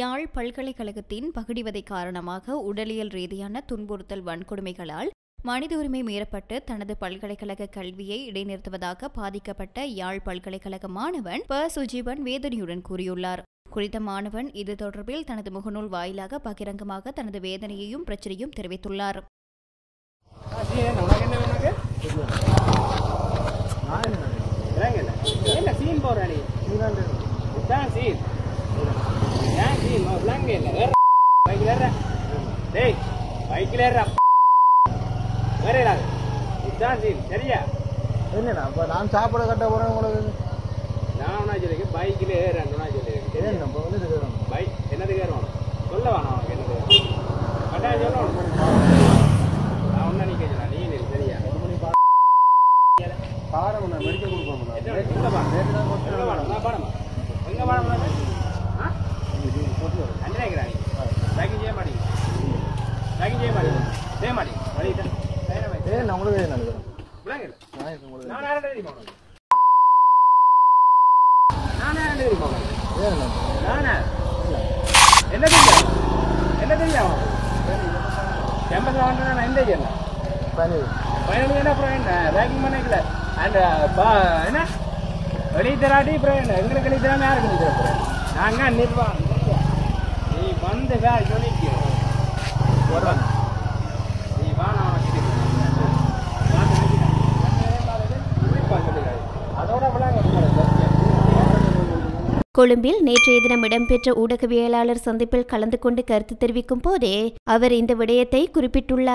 யாழ் பல்கலைக்கழகத்தின் பகிடிவதை காரணமாக உடலியல் ரீதியான துன்புறுத்தல் வன்கொடுமைகளால் மனித உரிமை மீறப்பட்டு தனது பல்கலைக்கழக கல்வியை இடைநிறுத்துவதாக பாதிக்கப்பட்ட யாழ் பல்கலைக்கழக மாணவன் ப. சுஜீவன் வேதனையுடன் கூறியுள்ளார். குறித்த மாணவன் இது தொடர்பில் தனது முகநூல் வாயிலாக பகிரங்கமாக தனது வேதனையையும் பிரச்சனையும் தெரிவித்துள்ளார். என்ன சீன் போடுற சீன் ஏன் சீன் விளங்க இல்லை வேற பைக்கில் ஏற டேய் பைக்கில் ஏற வேற இல்லாது இதான் சீன் சரியா? என்னண்ணா இப்போ நான் சாப்பிட கட்ட போகிறேன் உங்களுக்கு? நான் ஒன்றா சொல்லிருக்கேன் பைக்கில் ஏறேன் ஒன்றா சொல்லியிருக்கேன் இப்போ வந்து பைக் என்னதுக்கு ஏறுவான் சொல்ல வேணாம் உனக்கு என்னது? கட்டாயம் சொல்லணும். நான் ஒன்றா நீ கேட்கலாம் நீ சரியா? பாடம் மெடிக்கல் மணிக்கு? எங்க பாடம்? எங்க பாடம்? நான் பாடமா? எங்க பாடம் தான்? ஆ? அண்ணே இருக்கிறா நீ? பேக்கிங் செய்ய மாட்டீங்க? பேக்கிங் செய்ய மாட்டீங்க? செய்ய மாட்டீங்க? வழியிட்ட? செய்யற மாதிரி. ஏ நான் உங்களுக்கு நினைக்கிறேன் விளங்குது? நான் இருக்கேன் உங்களுக்கு நான் யார்கிட்ட தெரியுமா உனக்கு? நான் யார்கிட்ட தெரியுமா உனக்கு? ஏன் நானா? என்ன தெரியும்? என்ன உனக்கு? எண்பது வாங்கினா நான் எந்த பனி ஃபைனல் என்ன அப்புறம் என்ன? பேக்கிங் பண்ணிக்கல. அண்ட் என்ன? வெளியே தராட்டி அப்புறம் என்ன? எங்களுக்கு வெளியே தராம யாருக்கு வெளியே தர போறேன் நாங்க நிர்வாகம் நீ வந்து வேலை சொல்லிக்க வரேன் கொழும்பில் நேற்றைய தினம் இடம்பெற்ற ஊடகவியலாளர் சந்திப்பில் கலந்து கொண்டு கருத்து தெரிவிக்கும் போதே அவர் இந்த விடயத்தை குறிப்பிட்டுள்ளார்.